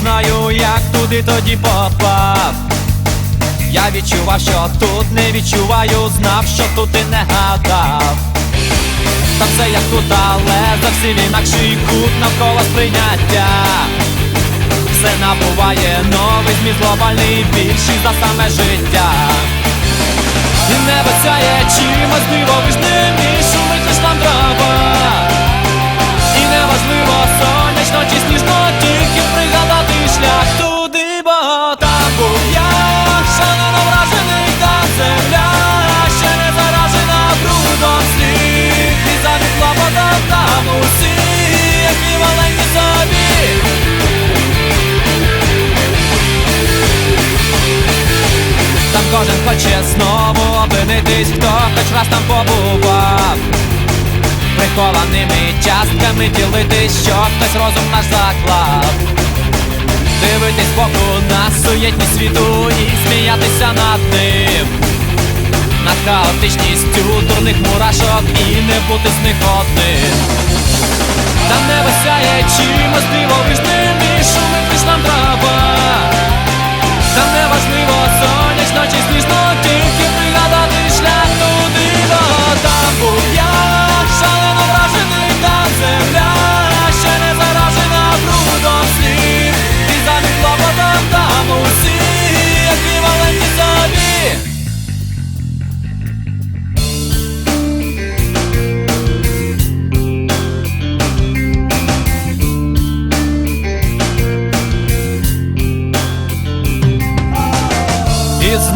знаю, як туди тоді попав. Я відчував, що тут не відчуваю, знав, що тут і не гадав. Та все як тут, але зовсім інакший кут навколо сприйняття. Все набуває новий зміст глобальний більший за саме життя. І небо сяє чимось дивовижним Там кожен хоче знову опинитись, хто хоч раз там побував. Прихованими частками ділитись, що хтось розум наш заклав. Дивитись боку на суєтність світу і сміятися над ним. Над хаотичністю дурних мурашок і не бути з них одним. Там небо сяє чимось дивовижним і шумить лиш нам трава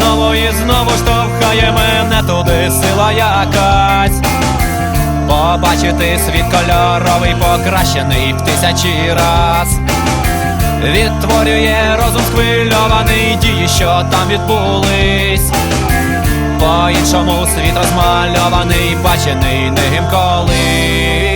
знову, і знову штовхає мене туди сила якась. Побачити світ кольоровий, покращений в тисячі раз. Відтворює розум схвильований дії, що там відбулись. По-іншому світ розмальований, бачений ним колись